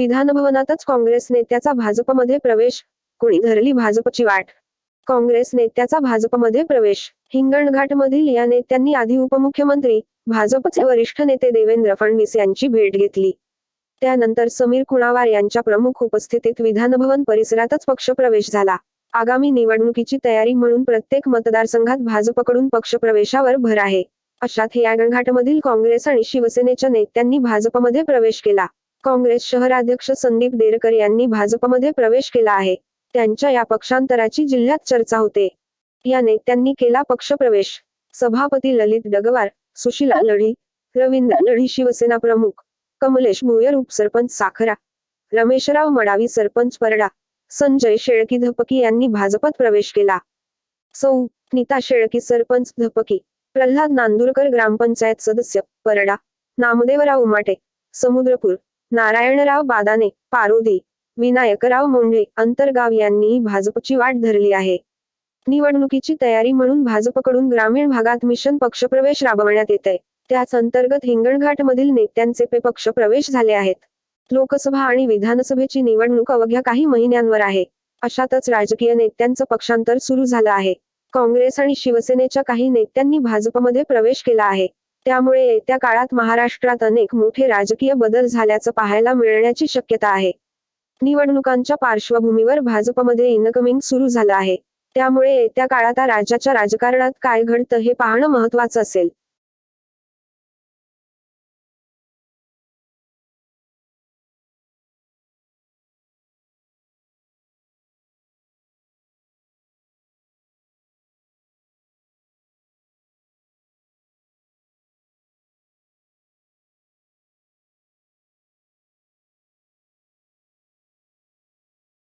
विधानभवनातच काँग्रेस नेत्याचा भाजपमध्ये प्रवेश. कोणी धरली भाजपची वाट? काँग्रेस नेत्याचा भाजपमध्ये प्रवेश. हिंगणघाटमधील या नेत्यांनी आधी उपमुख्यमंत्री भाजपचे वरिष्ठ नेते देवेंद्र फडणवीस यांची भेट घेतली. त्यानंतर समीर कुणावार यांच्या प्रमुख उपस्थितीत विधानभवन परिसरातच पक्षप्रवेश झाला. आगामी निवडणुकीची तयारी म्हणून प्रत्येक मतदारसंघात भाजपकडून पक्षप्रवेशावर भर आहे. अशात हिंगणघाटमधील काँग्रेस आणि शिवसेनेच्या नेत्यांनी भाजपमध्ये प्रवेश केला. काँग्रेस शहराध्यक्ष संदीप देरकर यांनी भाजपमध्ये प्रवेश केला आहे. त्यांच्या या पक्षांतराची जिल्ह्यात चर्चा होते. या नेत्यांनी केला पक्षप्रवेश. सभापती ललित डगवार सुशीला लढी रवींद्र लढी शिवसेना प्रमुख कमलेश भुयर उपसरपंच साखरा रमेशराव मडावी सरपंच परडा संजय शेळकी धपकी यांनी भाजपात प्रवेश केला. सौ नीता शेळकी सरपंच धपकी प्रल्हाद नांदुरकर ग्रामपंचायत सदस्य परडा नामदेवराव उमाटे समुद्रपूर नारायणराव बादाने पारोदी विनायकराव मुंडे अंतरगाव यांनी भाजपची वाट धरली आहे. निवडणुकीची तयारी म्हणून भाजपकडून ग्रामीण भागात मिशन पक्षप्रवेश राबवण्यात येत आहे त्याच अंतर्गत हिंगणघाटमधील नेत्यांचे पे पक्षप्रवेश झाले आहेत. लोकसभा आणि विधानसभेची निवडणूक अवघ्या काही महिन्यांवर आहे. अशातच राजकीय नेत्यांचं पक्षांतर सुरू झालं आहे. काँग्रेस आणि शिवसेनेच्या काही नेत्यांनी भाजपमध्ये प्रवेश केला आहे. त्यामुळे येत्या काळात महाराष्ट्रात अनेक मोठे राजकीय बदल झाल्याचं पाहायला मिळण्याची शक्यता आहे. निवडणुकांच्या पार्श्वभूमीवर भाजपमध्ये इनकमिंग सुरू झालं आहे. त्यामुळे येत्या काळात राज्याच्या राजकारणात काय घडतं हे पाहणं महत्वाचं असेल.